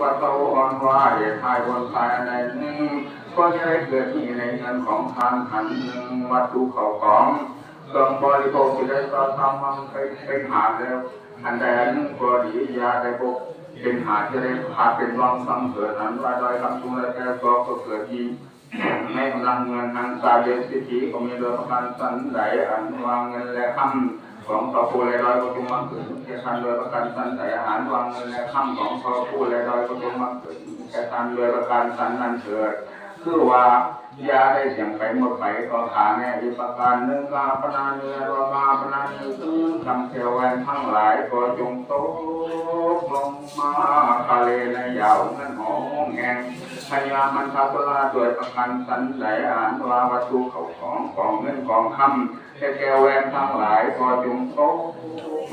วัตโตอ่อนว่าเหตุทายบนตายอันหนึ่งก็จะได้เกิดมีในเงินของทานขันหนึ่งวัตถุเขาของเครื่องบริโภคที่ได้ต่อทำมันไปเป็นหาแล้วอันใดอันหนึ่งก็ดียาได้พบเป็นหาที่ได้พาเป็นรองสังเกิดนั้นว่าโดยคำทุนและแก่ก็เกิดที่ในกำลังเงินทางกายเยสิทธิก็มีโดยประการสันไหลอันวางเงินและคำ ของพระผู้และร้อยประตูมังเกิดแก่ทันโดยประการสันไหลอาหารวางเงินและคำของพระผู้และร้อยประตูมังเกิดแก่ทันโดยประการสันนั้นเถิดคือว่ายาได้เสียงไปหมดไปก็ขาแน่อีประการหนึ่งกาปนาเนื้อรมาปนาเนื้อซึ่งคำเทวแวนทั้งหลายก็จงโตลงมาทะเลในยาวเงินหอ แหงพยามันทัพลาโดยประกันสันไหลอ่านวาวัตถุเขาของของเงินของคำแค่แก้วแหวนทั้งหลายก็จงโต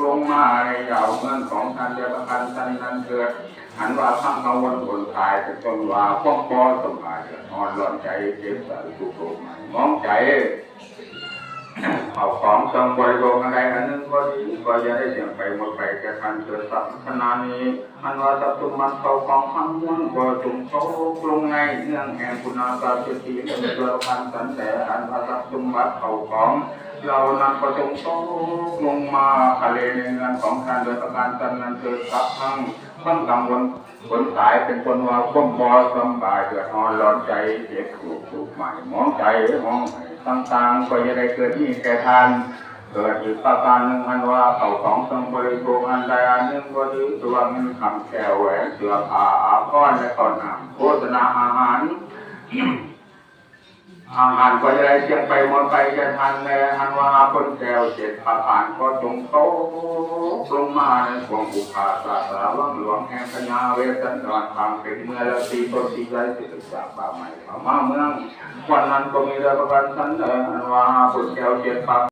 ลงมาในเหล่าเงินของท่านโดประกันสันนั้นเกิดหันว่าข้างกังวลบนตายเป็นต้นว่าพวกปอสมายนอนร้อนใจเจ็บสารทุกข์โมองใจ เอาของจงบริโภคอะไรอันหนึงก็ดีก็จะได้เสียงไปหมดไปแก่ทันเกิดสัพขนานี้อันว่าสัตุมันเขาของทั้งมวลก็จุงโตลงในเนื่องแห่งคุณาการสติเป็นตัวพันสันแต่อันว่าสัตุมัดเขาของเรานั้นก็จงโตลงมาทะเลในงินของทานโดยประการสันนั้นเกิดสัพทั้งต้องกังวลผลตายเป็นคนว่าควบบ่สำบายเดือดร้อนร้อนใจเจ็บถูกถูกใหม่มองใจมองใต่างๆก็จะได้เกิดที่แก่ทานเกิดอีกประการหนึ่งอันว่าเขาของต้องบริโภคอันใดอันหนึ่งก็ดีตัวเงินคำแก้วแหวนเสื้อผ้าอาภรณ์และก่อนหนำโฆษณาอาหาร อาหารก็จะได้เชียงไปหมดไปจะทันในอันว่าคนแก้วเจ็ดประกานก็จงโตลงมาในขวงบุคาสาสาวังหลวงแห่งพญาเวสันดรทางเป็นเมื่อละสีต้นสีไรสิบสาป่าใหม่พม่าเมืองวันนั้นก็มีเรือประกันสันเดินอันว่าคนแก้วเจ็ดประ